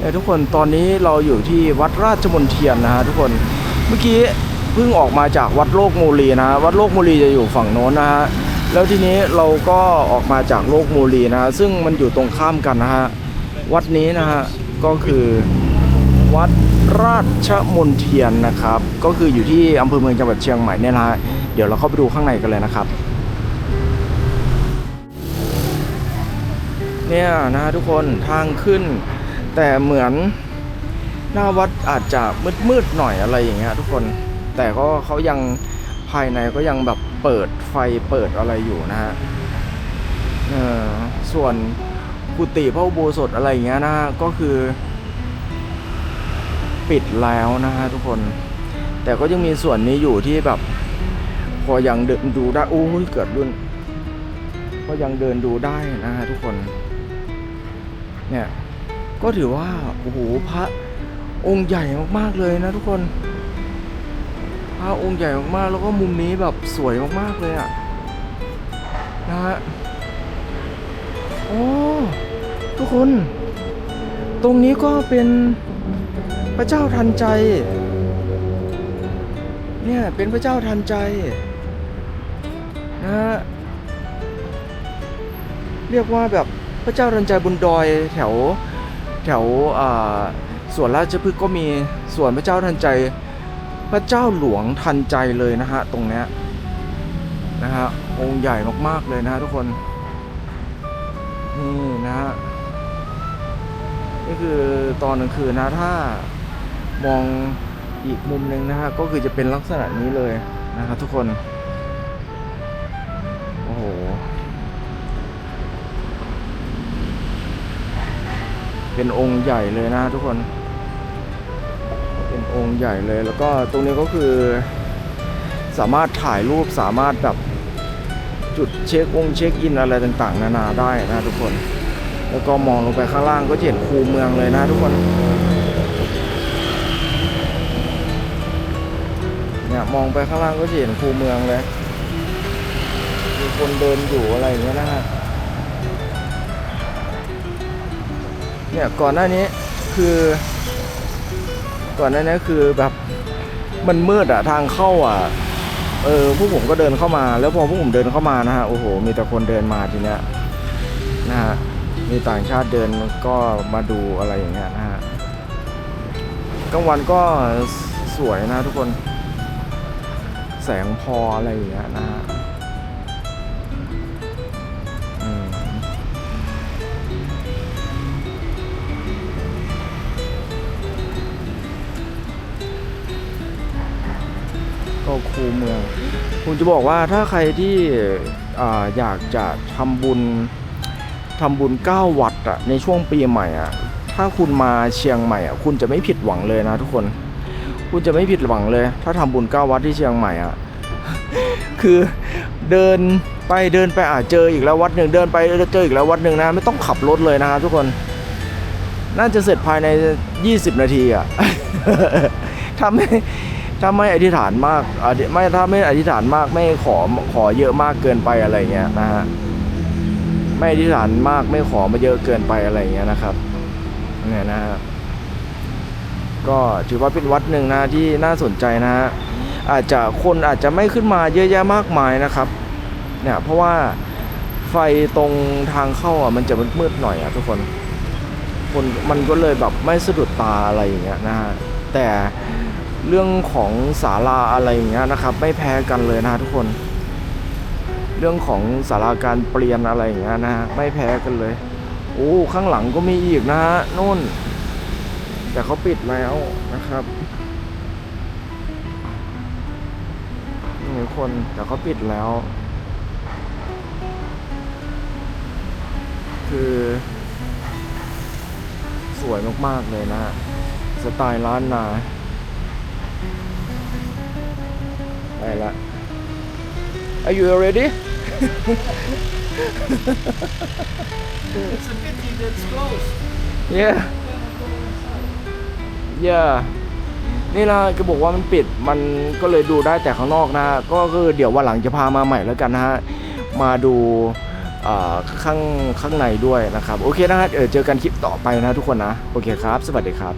เอ้ทุกคนตอนนี้เราอยู่ที่วัดราชมนเทียนนะฮะทุกคนเมื่อกี้เพิ่งออกมาจากวัดโลกโมลีนะฮะวัดโลกโมลีจะอยู่ฝั่งโน้นนะฮะแล้วทีนี้เราก็ออกมาจากโลกโมลีนะฮะซึ่งมันอยู่ตรงข้ามกันนะฮะวัดนี้นะฮะก็คือวัดราชมนเทียนนะครับ ก็คืออยู่ที่อำเภอเมืองจังหวัดเชียงใหม่เนี่ยนะฮะเดี๋ยวเราเข้าไปดูข้างในกันเลยนะครับ เนี่ยนะฮะทุกคนทางขึ้น แต่เหมือนหน้าวัดอาจจะมืดๆหน่อยอะไรอย่างเงี้ยทุกคนแต่ก็เขายังภายในก็ยังแบบเปิดไฟเปิดอะไรอยู่นะฮะส่วนกุฏิพระอุโบสถอะไรอย่างเงี้ยนะฮะก็คือ ปิดแล้วนะฮะทุกคน แต่ก็ยังมีส่วนนี้อยู่ที่แบบ พอยังเดินดูได้โอ้ยเกิดรุ่น ก็ยังเดินดูได้นะฮะทุกคน เนี่ยก็ถือว่าโอ้โหพระองค์ใหญ่มากๆเลยนะทุกคน พระองค์ใหญ่มากๆแล้วก็มุมนี้แบบสวยมากๆเลยอะนะฮะโอ้ทุกคน ตรงนี้ก็เป็นพระเจ้าทันใจ เนี่ยเป็นพระเจ้าทันใจนะฮะเรียกว่าแบบ พระเจ้าทันใจบนดอยแถวแถวสวนราชพฤกษ์ก็มีสวนพระเจ้าทันใจ พระเจ้าหลวงทันใจเลยนะฮะตรงเนี้ยนะฮะองค์ใหญ่มากๆเลยนะฮะทุกคนนี่นะฮะนี่คือตอนกลางคืนนะถ้ามองอีกมุมหนึ่งนะฮะก็คือจะเป็นลักษณะนี้เลยนะครับทุกคน โอ้โห เป็นองค์ใหญ่เลยนะทุกคน เป็นองค์ใหญ่เลยแล้วก็ตรงนี้ก็คือ สามารถถ่ายรูปสามารถแบบจุดเช็คองค์เช็คอินอะไรต่างๆ นานาได้นะทุกคน แล้วก็มองลงไปข้างล่างก็จะเห็นคูเมืองเลยนะทุกคนเนี่ยมองไปข้างล่างก็จะเห็นคูเมืองเลย มีคนเดินอยู่อะไรอย่างเงี้ยนะฮะ เนี่ยก่อนหน้านี้คือ ก่อนหน้านี้คือแบบมันมืดอะทางเข้าอะเออพวกผมก็เดินเข้ามา แล้วพอพวกผมเดินเข้ามานะฮะโอ้โห มีแต่คนเดินมาทีเนี้ยนะฮะมีต่างชาติเดินก็มาดูอะไรอย่างเงี้ยนะฮะกลางวันก็สวยนะทุกคน แสงพออะไรอย่างเงี้ยนะฮะ คูเมืองผมจะบอกว่าถ้าใครที่ออยากจะทำบุญทำบุญ 9 วัดอะในช่วงปีใหม่อะถ้าคุณมาเชียงใหม่อะคุณจะไม่ผิดหวังเลยนะทุกคน คุณจะไม่ผิดหวังเลย ถ้าทำบุญ 9 วัดที่เชียงใหม่อะคือเดินไปเดินไปอาจเจออีกแล้ววัดหนึ่งเดินไปเจออีกแล้ววัดหนึ่งนะ ไม่ต้องขับรถเลยนะครับทุกคน น่าจะเสร็จภายใน 20 นาทีอะถ้าไม่ ถ้าไม่อธิษฐานมากไม่ถ้าไม่อธิษฐานมากไม่ขอขอเยอะมากเกินไปอะไรเงี้ยนะฮะไม่อธิษฐานมากไม่ขอมาเยอะเกินไปอะไรเงี้ยนะครับเนี่ยนะฮะก็ถือว่าเป็นวัดหนึ่งนะที่น่าสนใจนะฮะอาจจะคนอาจจะไม่ขึ้นมาเยอะแยะมากมายนะครับ เนี่ยเพราะว่าไฟตรงทางเข้าอะมันจะมืดๆหน่อยอะทุกคนคนมันก็เลยแบบไม่สะดุดตาอะไรอย่างเงี้ยนะฮะแต่ เรื่องของศาลาอะไรอย่างเงี้ยนะครับ ไม่แพ้กันเลยนะทุกคน เรื่องของศาลาการเปลี่ยนอะไรอย่างเงี้ยนะฮะไม่แพ้กันเลย โอ้ข้างหลังก็มีอีกนะฮะนู่น แต่เขาปิดแล้วนะครับนี่คนแต่เขาปิดแล้ว คือสวยมาก ๆ เลยนะ สไตล์ร้านนา ไปละ Are you ready? It's a pity that's closed. Yeah Yeah นี่นะก็บอกว่ามันปิดมันก็เลยดูได้แต่ข้างนอกนะก็คือเดี๋ยววันหลังจะพามาใหม่แล้วกันนะฮะมาดูข้างข้างในด้วยนะครับ โอเคนะครับเออเจอกันคลิปต่อไปนะทุกคนนะ โอเคครับ สวัสดีครับ